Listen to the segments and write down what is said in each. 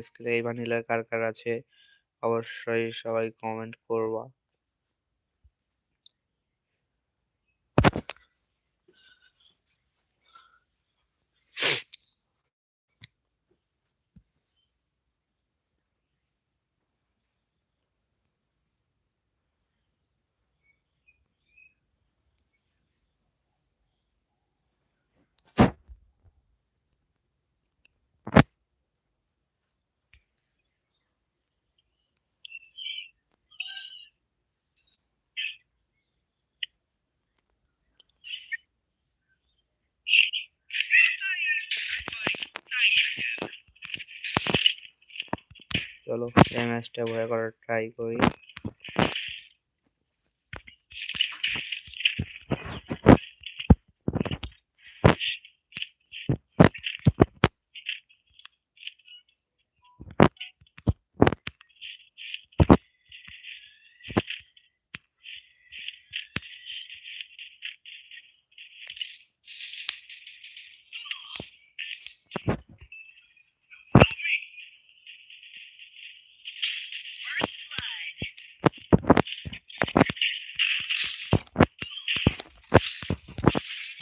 স্কেলে এই ভ্যানিলার কার, কার আছে অবশ্যই সবাই কমেন্ট করবা। চলো এই ম্যাচটা ভয় করার ট্রাই করি।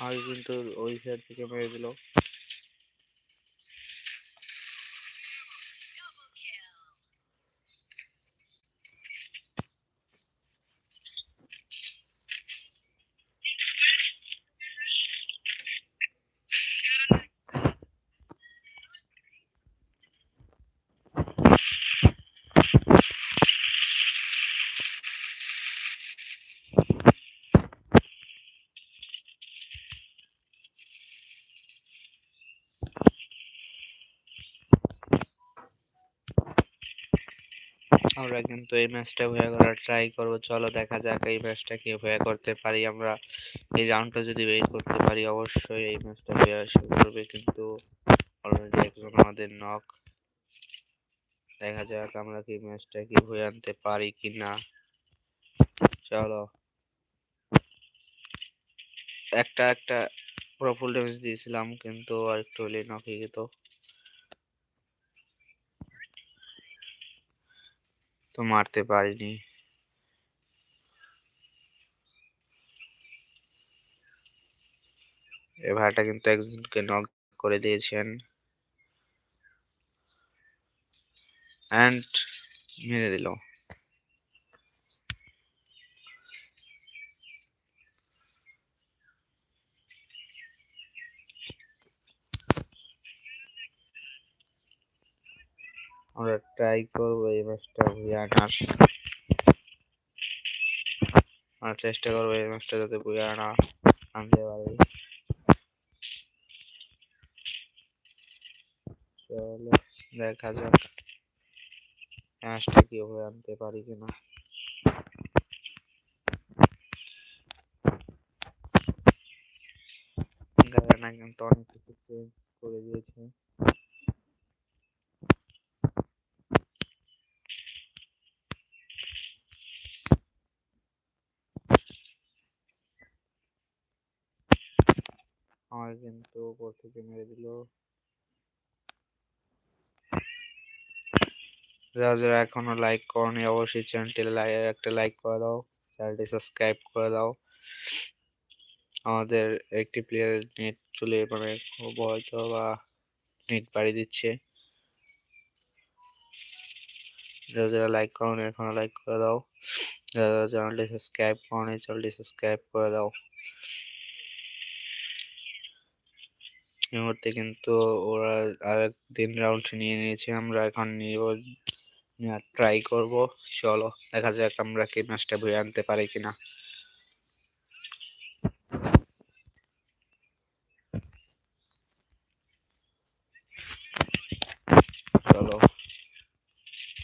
আগে কিন্তু ওই সাইড থেকে মেরে দিল। আমরা কিন্তু এই ম্যাচটা ভয়া করার ট্রাই করব। চলো দেখা যাক এই ম্যাচটা কে ভয়া করতে পারি আমরা। এই রাউন্ডটা যদি বের করতে পারি, অবশ্যই এই ম্যাচটা ভয়া শুরু করবে কিন্তু অলরেডি একজন আমাদের নক দেখা যাক আমরা কি ম্যাচটা কি ভয়ে আনতে পারি কি না চলো। একটা একটা, পুরো ফুল ড্যামেজ দিয়েছিলাম কিন্তু আর একটু হলে নক হয়ে যেত। তো মারতে পারিনি। এ ভাইটা কিন্তু একজনকে নক করে দিয়েছেন। অ্যান্ড মেরে দিল। আমরা ট্রাই করব এই ম্যাচটা বুঝে আনার। আমরা চেষ্টা করব এই ম্যাচটা যাতে বুঝে আনা, আনতে পারি। চলো, দেখা যাক ম্যাচটা কি হয়ে আনতে পারি কিনা। গায়ানা কিন্তু অনেক কিছু চেঞ্জ করে দিয়েছে আমার কিন্তু উপর থেকে মেরে দিল। যারা এখনও লাইক করনি, অবশ্যই চ্যানেলটি একটা লাইক করে দাও চ্যানেলটি সাবস্ক্রাইব করে দাও। আমাদের একটি প্লেয়ারের নেট চলে মানে খুব হয়তো বা নেট বাড়ি দিচ্ছে। যারা যারা লাইক করনি, এখনও লাইক করে দাও। যারা চ্যানেলটি সাবস্ক্রাইব করনি চ্যানেলটি সাবস্ক্রাইব করে দাও। এই মুহূর্তে কিন্তু ওরা আর তিন রাউন্ড নিয়ে নিয়েছে। আমরা এখন নিব ট্রাই করব। চলো, দেখা যাক আমরা কি ম্যাচটা বয়ে আনতে পারি কিনা। চলো,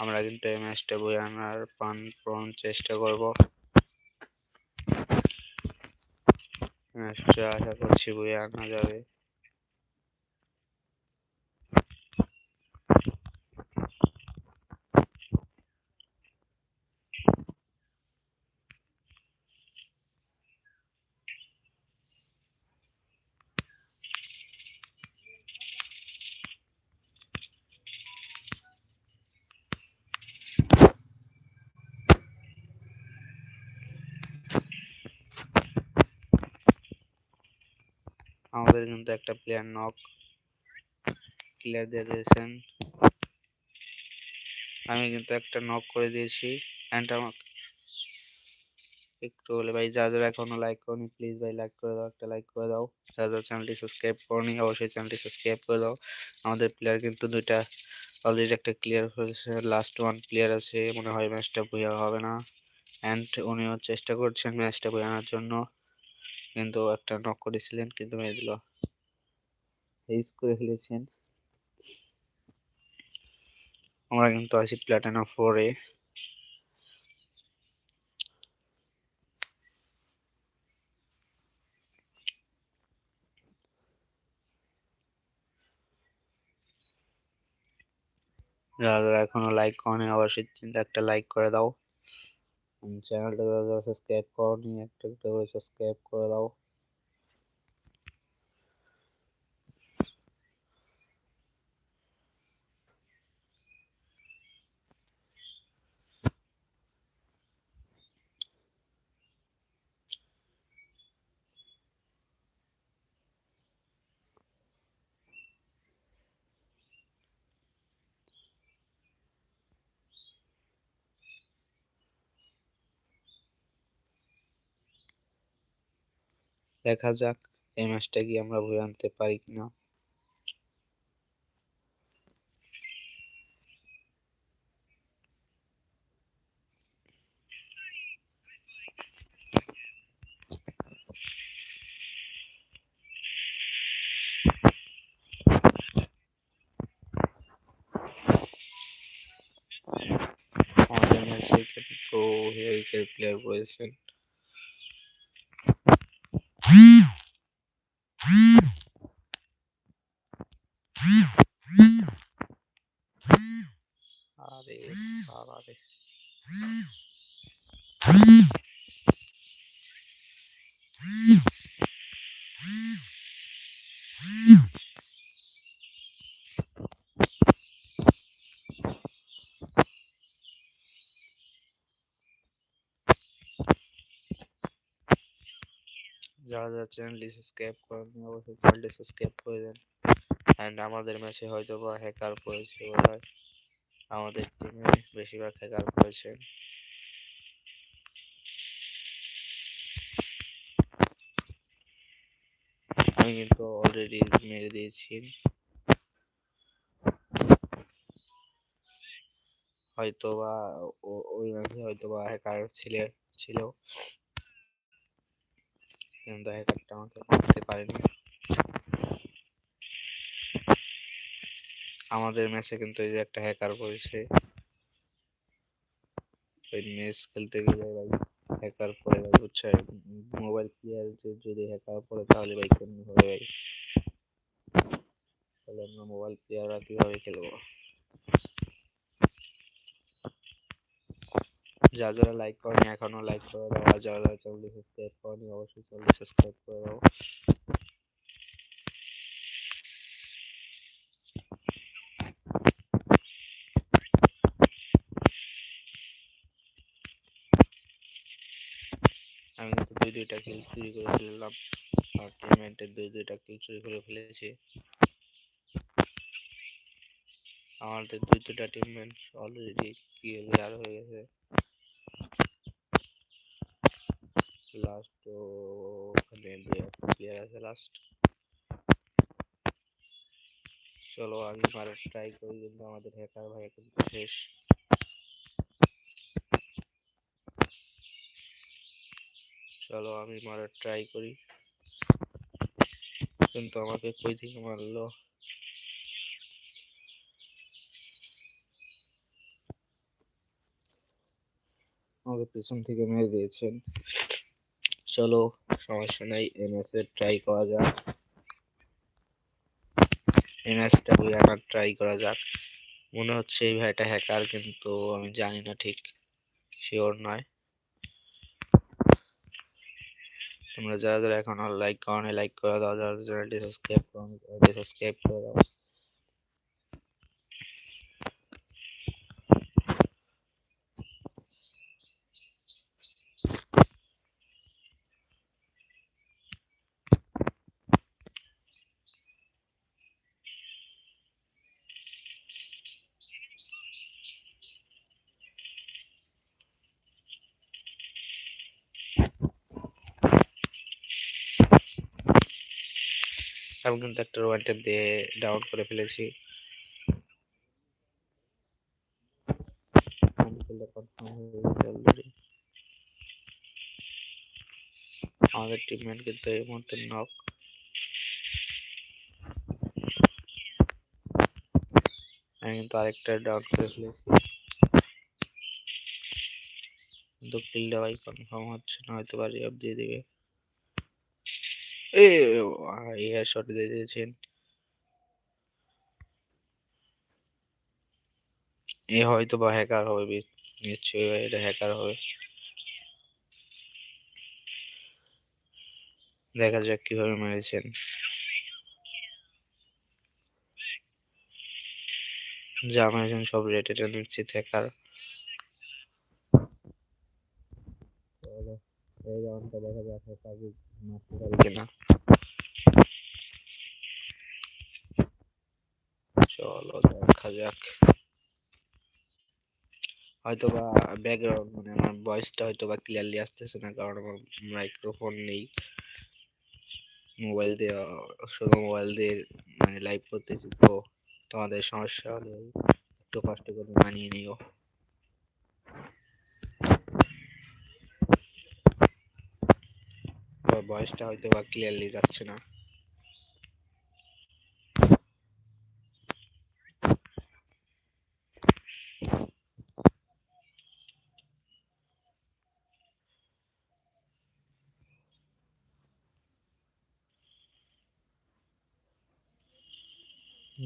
আমরা কিন্তু এই ম্যাচটা বয়ে আনার পান প্রণ চেষ্টা করব। ম্যাচটা আশা করছি বয়ে আনা যাবে। আমাদের কিন্তু একটা প্লেয়ার নক ক্লিয়ার দিয়ে দিয়েছেন। আমি কিন্তু একটা নক করে দিয়েছি। অ্যান্ড আমাকে একটু হলে ভাই যা যারা এখনও লাইক করনি প্লিজ ভাই লাইক করে দাও, একটা লাইক করে দাও। যা যারা চ্যানেলটি সাবস্ক্রাইব করনি, অবশ্যই চ্যানেলটি সাবস্ক্রাইব করে দাও। আমাদের প্লেয়ার কিন্তু দুইটা অলরেডি একটা ক্লিয়ার হয়েছে। লাস্ট ওয়ান প্লেয়ার আছে, মনে হয় ম্যাচটা বইয়া হবে না। অ্যান্ড উনিও চেষ্টা করছেন ম্যাচটা বয়ে আনার জন্য। কিন্তু একটা নক করেছিলেন কিন্তু মেরে দিল। এইস করে ফেলেছেন। আমরা কিন্তু আছি প্ল্যাটানা ফোরে যারা যারা এখনও লাইক করেনি, অবশ্যই চিন্তা একটা লাইক করে দাও। চ্যানেলটা দাদা সাবস্ক্রাইব করনি একটা একটা করে সাবস্ক্রাইব করে দাও। দেখা যাক, এই ম্যাচটা কি আমরা বয়ে আনতে পারি কিনা। আমাদের ম্যাচে কিন্তু হেরিকের প্লেয়ার রয়েছেন আরে সারা রে যারা যারা চ্যানেলটি সাবস্ক্রাইব করেন অবশ্যই চ্যানেলটি সাবস্ক্রাইব করে দেন অ্যান্ড আমাদের ম্যাচে হয়তো বা হ্যাকার পড়েছে আমাদের টিমে বেশিরভাগ হ্যাকার পড়েছে। আমি কিন্তু অলরেডি মেরে দিয়েছি। হয়তো বা ওই ম্যাচে হয়তো বা হ্যাকার ছিল ছিল। কিন্তু হ্যাকারটা আমাকে করতে পারেনি। আমাদের ম্যাচে কিন্তু এই যে একটা হ্যাকার পড়েছে ওই ম্যাচ খেলতে গেলে ভাই হ্যাকার পড়ে ভাই, বুঝছে? মোবাইল প্লেয়ার যে যদি হ্যাকার পড়ে তাহলে ভাই কেমনি হবে ভাই? তাহলে আমরা মোবাইল প্লেয়াররা কীভাবে খেলব? যা যারা লাইক করেনি, এখনও লাইক করে দাও। যারা যারা চ্যানেলটি সাবস্ক্রাইব করেনি, অবশ্যই চ্যানেলটি সাবস্ক্রাইব করে দাও। আমি কিন্তু দুই দুইটা কিল চুরি করে ফেললাম। আর টিমমেটের দুই দুইটা কিল চুরি করে ফেলেছি। আমাদের দুই দুটা টিমমেট অলরেডি কিল আর হয়ে গেছে। লাস্ট ওখানে একটা প্লেয়ার আছে লাস্ট চলো আমি মারার ট্রাই করি, কিন্তু আমাদের হ্যাকার ভাই কিন্তু শেষ। চলো আমি মারার ট্রাই করি। কিন্তু আমাকে কই থেকে মারলো? আমাকে পেছন থেকে মেরে দিয়েছেন। চলো সমস্যা নাই ম্যাচে ট্রাই করা যাক। বই আনার ট্রাই করা যাক। মনে হচ্ছে এই ভাইটা হ্যাকার কিন্তু আমি জানি না ঠিক। শিওর নয়। তোমরা যারা যারা এখন লাইক করো লাইক করে দাও। যারা চ্যানেলটি সাবস্ক্রাইব করো সাবস্ক্রাইব করে দাও। আমি কিন্তু একটা ওয়ান দিয়ে ডাউন করে ফেলেছি। আমাদের টিমমেট কিন্তু এই মুহূর্তে নক আমি কিন্তু আরেকটা ডাউন করে ফেলেছি। কিন্তু কিলটা ভাই কনফার্ম হচ্ছে না হয়তো বা রিঅফ দিয়ে দিবে। এ এয়ার শট দিয়ে দিয়েছেন। এ হয়তো বা হ্যাকার হবে নিশ্চয়ই এটা হ্যাকার হবে। দেখা যাক কীভাবে মেরেছেন। যা মেরেছেন সব রেটেড নিশ্চিত হ্যাকার এই রাউন্ডটা দেখা যাক হ্যাকার মারতে পারে কিনা চলো, দেখা যাক। হয়তো বা ব্যাকগ্রাউন্ড মানে আমার ভয়েসটা হয়তো বা ক্লিয়ারলি আসতেছে না, কারণ আমার মাইক্রোফোন নেই। মোবাইল দিয়ে, শুধু মোবাইল দিয়ে মানে লাইভ করতেছি, তো তোমাদের সমস্যা হলে একটু কষ্ট করে মানিয়ে নিও। ভয়েসটা হয়তো বা ক্লিয়ারলি যাচ্ছে না।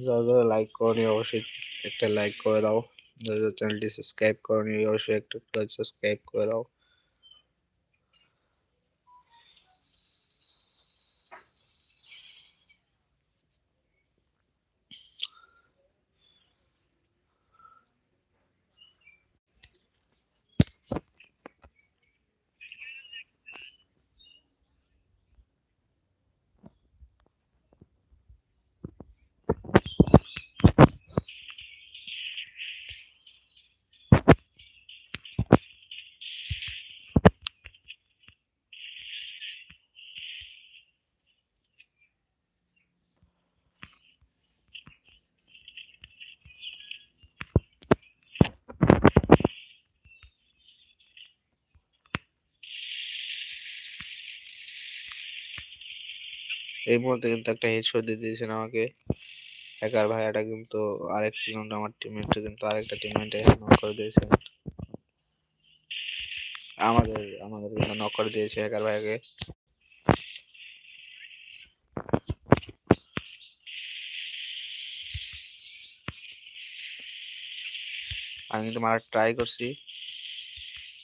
যারা যারা লাইক করনি অবশ্যই একটা লাইক করে দাও। যারা চ্যানেলটি সাবস্ক্রাইব করনি অবশ্যই একটা সাবস্ক্রাইব করে দাও। এই মুহূর্তে কিন্তু একটা হেডশট দিয়ে দিয়েছেন আমাকে। হ্যাকার ভাইয়াটা কিন্তু আরেকটি কিন্তু আমার টিমমেটটা কিন্তু আরেকটা টিমমেটে নক করে দিয়েছেন আমাদের আমাদের কিন্তু নক করে দিয়েছে হ্যাকার ভাইয়াকে। আমি কিন্তু মারার ট্রাই করছি,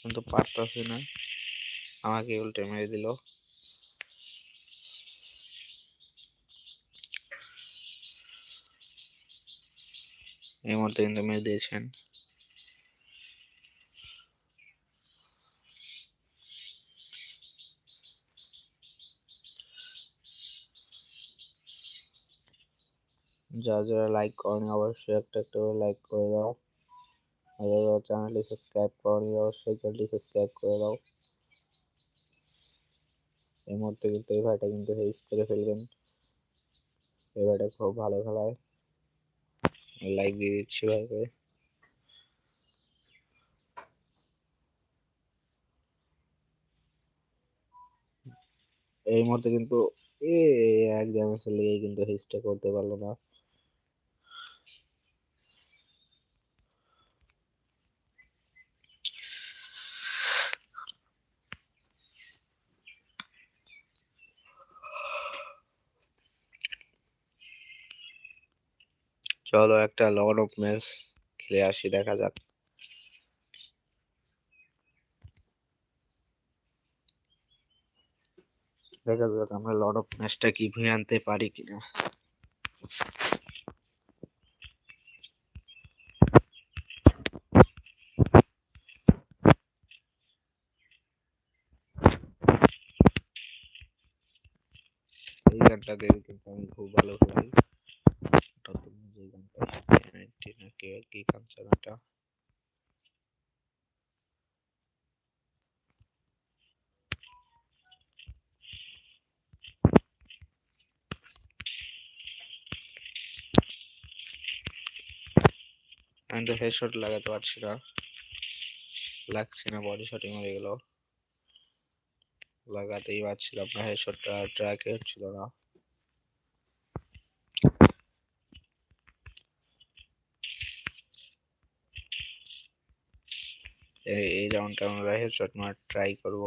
কিন্তু পারতেছি না। আমাকে উল্টে মেরে দিল। এই মুহূর্তে কিন্তু মেরে দিয়েছেন। যারা যারা লাইক করেনি অবশ্যই একটা একটা করে লাইক করে দাও। আর যারা চ্যানেলটি সাবস্ক্রাইব করেনি অবশ্যই চ্যানেলটি সাবস্ক্রাইব করে দাও। এই মুহূর্তে কিন্তু এই ভাইটা কিন্তু হেস করে ফেলবেন। এই ভাইটা খুব ভালো খেলায়। লাইক দিয়ে দিচ্ছি ভাইকে এই মুহূর্তে কিন্তু এ এক ড্যামেজ লেগে কিন্তু হিস্টে করতে পারল না। চলো একটা লন অফ ম্যাচ খেলে আসি, দেখা যাক। দেখা যাক আমরা লর্ড অফ ম্যাচটা কি ভুয়ে আনতে পারি কিনা। এই গানটা দিয়ে কিন্তু আমি খুব ভালো খেলি che di cancellata আমি তো হেডশট লাগাতে পারছি না। লাগছে না বডি শটিং হয়ে গেল। লাগাতেই পারছিলাম না হেডশটটা ট্র্যাক হচ্ছিল না। এই রাউন্ডটা আমরা হেডশট মার ট্রাই করব।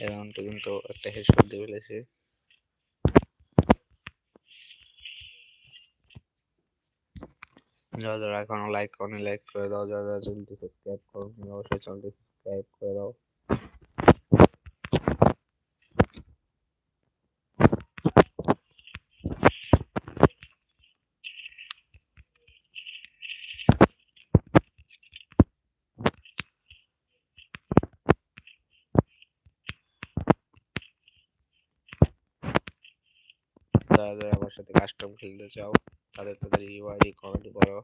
এই রাউন্ডটা কিন্তু একটা হেডশট দিয়ে ফেলেছে যারা এখনও লাইক করনি লাইক করে দাও। যারা যারা সাবস্ক্রাইব করনি, অবশ্যই চ্যানেলটি সাবস্ক্রাইব করে দাও যারা যারা আমার সাথে কাস্টম খেলতে চাও তাদের তাদের ইউআইডি কমেন্ট করো।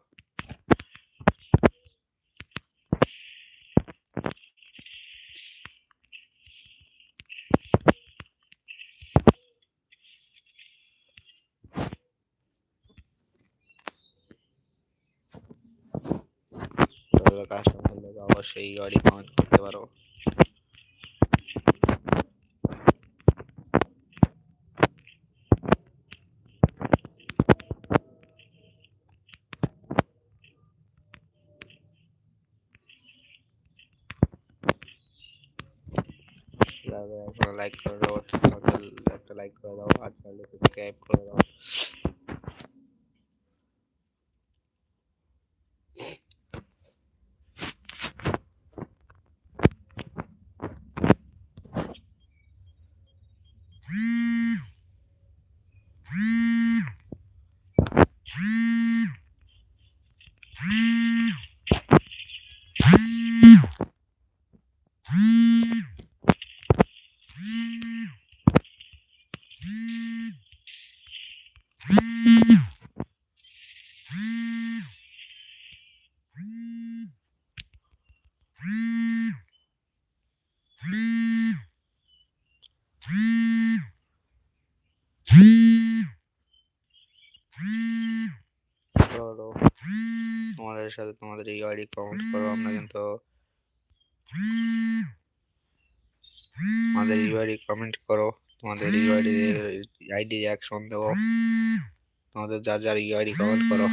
যারা কাস্টম খেলতে চাও, অবশ্যই ইউআইডি কমেন্ট করতে পারো যারা এখনও লাইক করে দাও অবশ্যই একটা লাইক করে দাও আর চ্যানেলটি সাবস্ক্রাইব করে দাও করো তোমাদের সাথে ইউআইডি কমেন্ট করো আমরা কিন্তু আমাদের ইউআইডি কমেন্ট করো তোমাদের ইউআইডি আইডি রিয়াকশন দেবো তোমাদের যা যার ইউআইডি কমেন্ট করো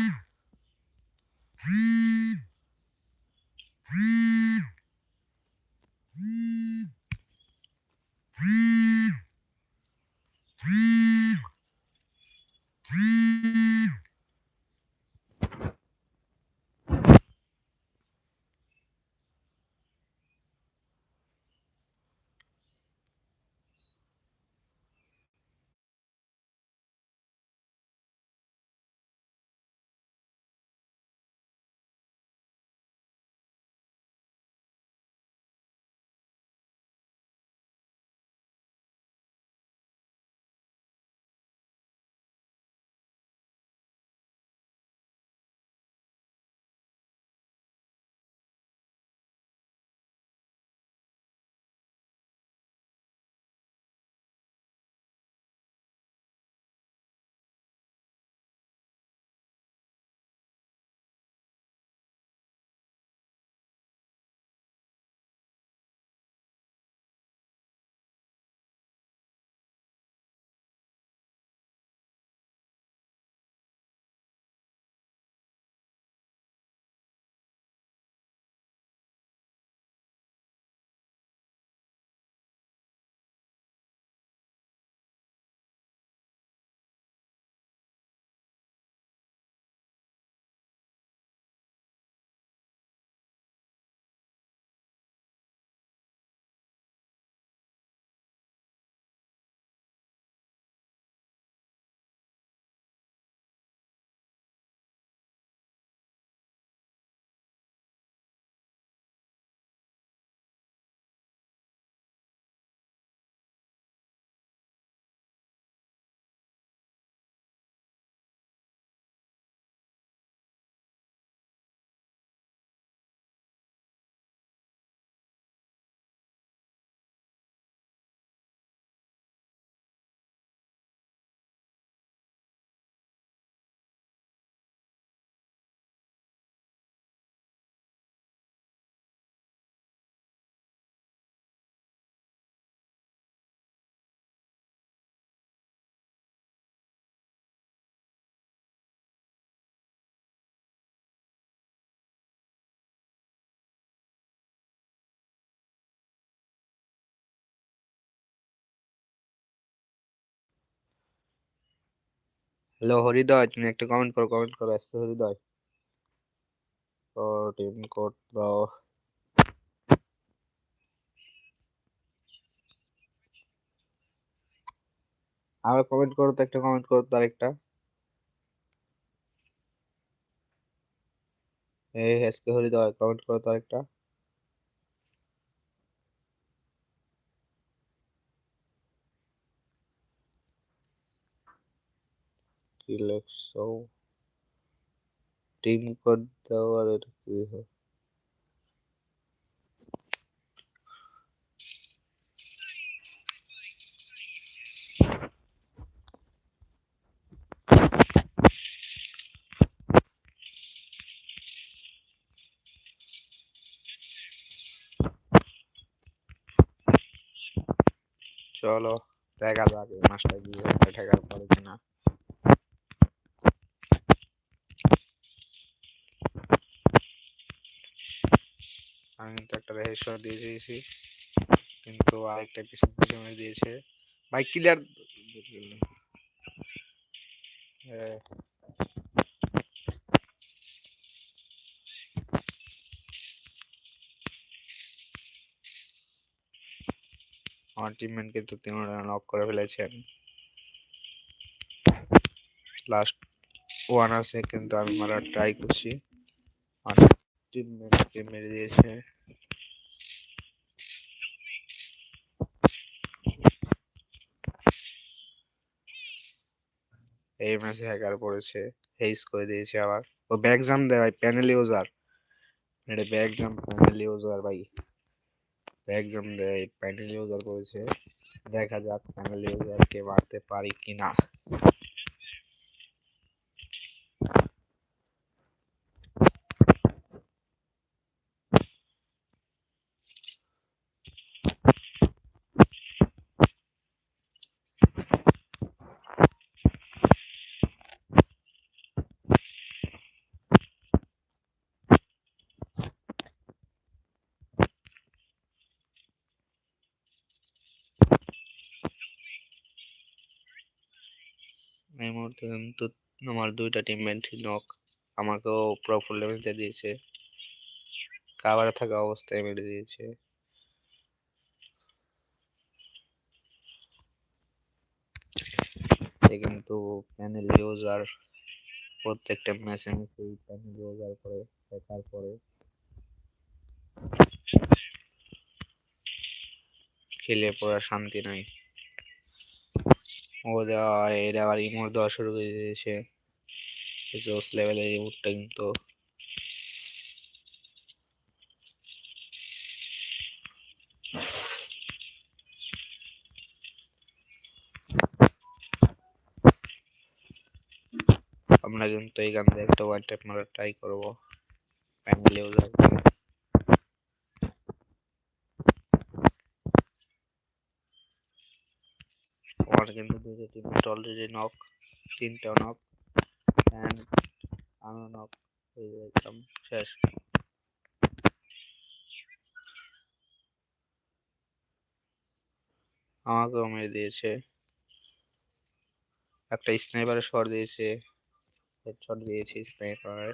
হ্যালো, হরিদয়, তুমি একটা কমেন্ট করো কমেন্ট করো আজকে হরিদয়। ও টিম কোড দাও। আবার কমেন্ট করো তো, একটা কমেন্ট করো তো আরেকটা। এই, আজকে হরিদয় কমেন্ট করো তো আরেকটা কি লেখছো টিম কোড দাও আর এটা কি হয় চলো দেখা যাক এই মাসটা হয় ঠেকার পারে কিনা। আমি কিন্তু একটা রেহেশ্বর দিয়ে দিয়েছি। কিন্তু আরেকটা পিছন পিছনে দিয়েছে। ভাই ক্লিয়ার আমার টিমমেট কিন্তু তিনটা নক করে ফেলেছেন। লাস্ট ওয়ান আছে, কিন্তু আমি মারার ট্রাই করছি। আর টিমমেটকে মেরে দিয়েছে এই ম্যাচে হ্যাকার পড়েছে হেইস করে দিয়েছে আবার। ও ব্যাক জাম দেয় ভাই প্যানেল ইউজার এটা ব্যাক জাম প্যানেল ইউজার ভাই। ব্যাক জাম দেয় প্যানেল ইউজার করেছে। দেখা যাক প্যানেল ইউজারকে মারতে পারি কিনা। এই মুহূর্তে কিন্তু আমার দুইটা টিমমেট নক আমাকেও পুরো ফুল দিয়েছে। কাভারে থাকা অবস্থায় মেরে দিয়েছে। কিন্তু প্যানেল ইউজার প্রত্যেকটা ম্যাচে সেই প্যানেল ইউজার করে, দেখার পরে। খেলে পড়া শান্তি নাই। ও দেওয়া এটা আবার ইমোট দেওয়া শুরু করে দিয়েছে। জোস লেভেলের ইমোটটা কিন্তু। আমরা কিন্তু এইখান থেকে একটা ওয়ান ট্যাপ মারার ট্রাই করব। প্যানেল ইউজার আমার কিন্তু দুটো টিমমেট অলরেডি নক তিনটা নক অ্যান্ড আমি নক হয়ে গেছিলাম শেষ। আমাকেও মেরে দিয়েছে। একটা স্নাইপারের শট দিয়েছে। হেডশট দিয়েছে স্নাইপার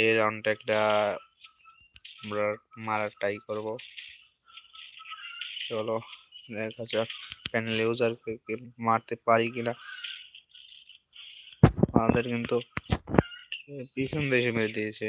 এই রাউন্ডটা একটা আমরা মারার ট্রাই করব। চলো, দেখা যাক প্যানেল ইউজারকে মারতে পারি কিনা। আমাদের কিন্তু পিছন দেশে মেরে দিয়েছে।